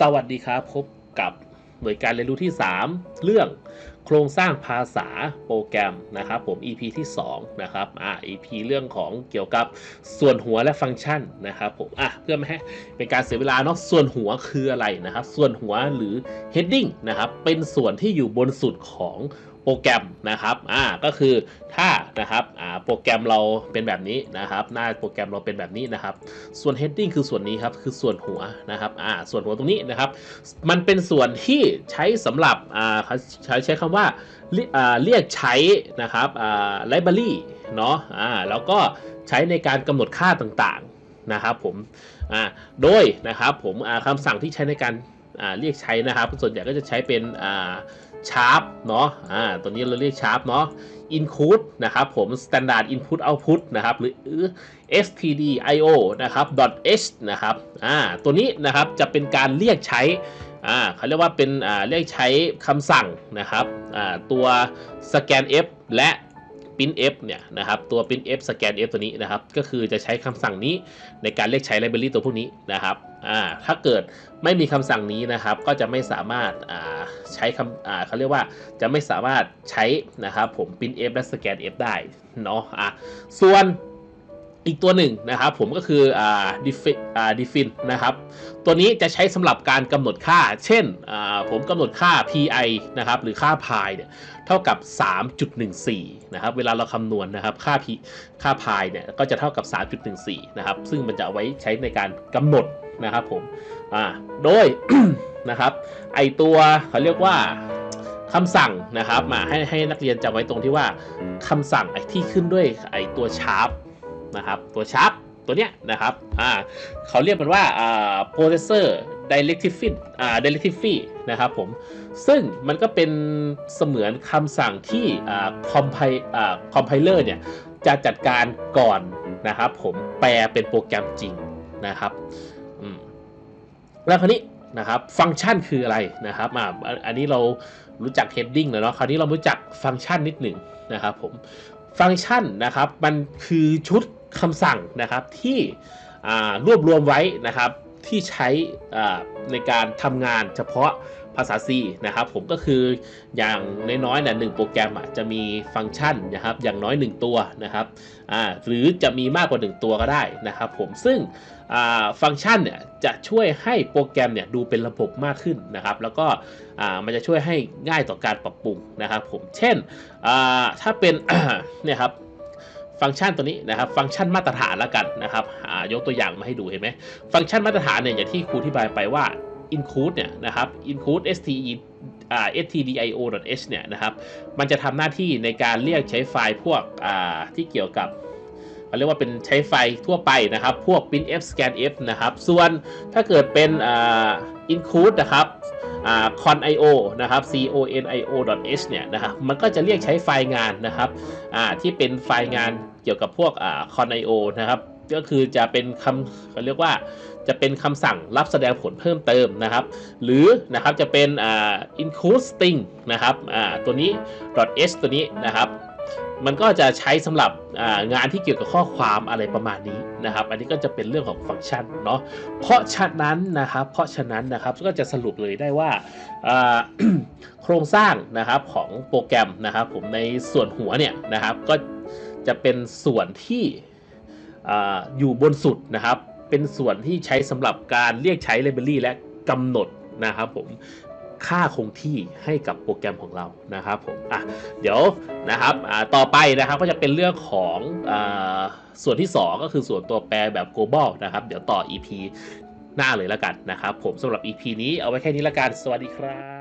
สวัสดีครับ พบกับหน่วยการเรียนรู้ที่ 3 เรื่องโครงสร้างภาษาโปรแกรมนะครับผม EP ที่2นะครับอ่า EP เรื่องของเกี่ยวกับส่วนหัวและฟังก์ชันนะครับผมอะเพื่อไม่ให้เป็นการเสียเวลาเนาะส่วนหัวคืออะไรนะครับ ส่วนหัวหรือ heading นะครับเป็นส่วนที่อยู่บนสุดของ โปรแกรมนะครับอ่าก็คือถ้านะครับอ่าโปรแกรมเราเป็นแบบนี้นะครับหน้าโปรแกรมเราเป็นแบบนี้นะครับ ส่วน heading คือส่วนนี้ครับคือส่วนหัวนะครับอ่าส่วนหัวตรงนี้นะครับ มันเป็นส่วนที่ใช้สำหรับอ่าใช้ใช้คำว่าเรียอ่าเรียกใช้นะครับอ่า library เนาะอ่าแล้วก็ใช้ในการกำหนดค่าต่างๆนะครับผมอ่าโดยนะครับผมอ่าคำสั่งที่ใช้ในการ เรียกใช้นะครับ ส่วนใหญ่ก็จะใช้เป็นอ่า sharp เนาะอ่าตัวนี้เราเรียก sharp เนาะ include นะครับผม standard input output นะครับหรือ stdio นะครับ .h นะครับอ่าตัวนี้นะครับจะเป็นการเรียกใช้อ่าเขาเรียกว่าเป็นอ่าเรียกใช้คำสั่งนะครับอ่าตัว scan f และ print f เนี่ยนะครับตัว print f scan f ตัวนี้นะครับก็คือจะใช้คำสั่งนี้ในการเรียกใช้ไลบรารีตัวพวกนี้นะครับอ่าถ้าเกิดไม่มีคำสั่งนี้นะครับก็จะไม่สามารถอ่าใช้คำอ่าเขาเรียกว่าจะไม่สามารถใช้นะครับผม print f และ scan f ได้เนาะอะส่วน อีกตัวหนึ่งนะครับผมก็คืออ่า define อ่า define นะครับ ตัวนี้จะใช้สำหรับการกำหนดค่า เช่นอ่าผมกำหนดค่า pi นะครับหรือค่า pi เนี่ยเท่ากับ 3.14 นะครับ เวลาเราคำนวณนะครับค่า p ค่า pi เนี่ยก็จะเท่ากับ 3.14 นะครับ ซึ่งมันจะเอาไว้ใช้ในการกำหนดนะครับผมอ่าโดยนะครับไอตัวเขาเรียกว่าคำสั่งนะครับมาให้ให้นักเรียนจำไว้ตรงที่ว่าคำสั่งไอที่ขึ้นด้วยไอตัวชาร์ป นะครับ ตัวชาร์ปตัวเนี้ยนะครับอ่าเขาเรียกมันว่าอ่า processor directive อ่า directive นะครับผม ซึ่งมันก็เป็นเสมือนคำสั่งที่อ่า compile อ่า compiler เนี่ยจะจัดการก่อนนะครับผมแปลเป็นโปรแกรมจริงนะครับอืมแล้วคราวนี้นะครับฟังก์ชันคืออะไรนะครับอ่าอันอันนี้เรารู้จัก heading แล้วเนาะคราวนี้เรารู้จักฟังก์ชันนิดหนึ่งนะครับผมฟังก์ชันนะครับมันคือชุด คำสั่งนะครับที่รวบรวมไว้นะครับที่ใช้ในการทำงานเฉพาะภาษา C นะครับผมก็คืออย่างน้อยๆเนี่ยหนึ่งโปรแกรมจะมีฟังก์ชันนะครับอย่างน้อย 1 ตัวนะครับหรือจะมีมากกว่า 1 ตัวก็ได้นะครับผมซึ่งฟังก์ชันเนี่ยจะช่วยให้โปรแกรมเนี่ยดูเป็นระบบมากขึ้นนะครับแล้วก็มันจะช่วยให้ง่ายต่อการปรับปรุงนะครับผมเช่นถ้าเป็นเนี่ยครับ ฟังก์ชันตัวนี้นะครับ ฟังก์ชันมาตรฐานแล้วกันนะครับยกตัวอย่างมาให้ดูเห็นไหมฟังก์ชันมาตรฐานเนี่ยอย่างที่ครูอธิบายไปว่า include เนี่ยนะครับ include ste stdio h เนี่ยนะครับ มันจะทำหน้าที่ในการเรียกใช้ไฟล์พวกที่เกี่ยวกับเขาเรียกว่าเป็นใช้ไฟล์ทั่วไปนะครับ พวก printf scanf นะครับ ส่วนถ้าเกิดเป็น include นะครับ conio นะครับ conio.h เนี่ยนะครับมันก็จะเรียกใช้ไฟล์งานนะครับที่เป็นไฟล์งานเกี่ยวกับพวกอ่า con.io นะครับก็คือจะเป็นคำเขาเรียกว่าจะเป็นคำสั่งรับแสดงผลเพิ่มเติมนะครับ หรือนะครับจะเป็นอ่า include string นะครับตัวนี้ .h ตัวนี้นะครับ มันก็จะใช้สำหรับงานที่เกี่ยวกับข้อความอะไรประมาณนี้นะครับ อันนี้ก็จะเป็นเรื่องของฟังก์ชันเนาะเพราะฉะนั้นนะครับ เพราะฉะนั้นนะครับก็จะสรุปเลยได้ว่าโครงสร้างนะครับของโปรแกรมนะครับผมในส่วนหัวเนี่ยนะครับก็จะเป็นส่วนที่ออยู่บนสุดนะครับ เป็นส่วนที่ใช้สำหรับการเรียกใช้ library และกำหนดนะครับผม ค่าคงที่ให้กับโปรแกรมของเรานะครับผมอะเดี๋ยวนะครับต่อไปนะครับก็จะเป็นเรื่องของอส่วนที่ 2 ก็คือส่วนตัวแปรแบบ global นะครับ เดี๋ยวต่อ EP หน้าเลยแล้วกันนะครับผมสำหรับ EP นี้เอาไว้แค่นี้ละกัน สวัสดีครับ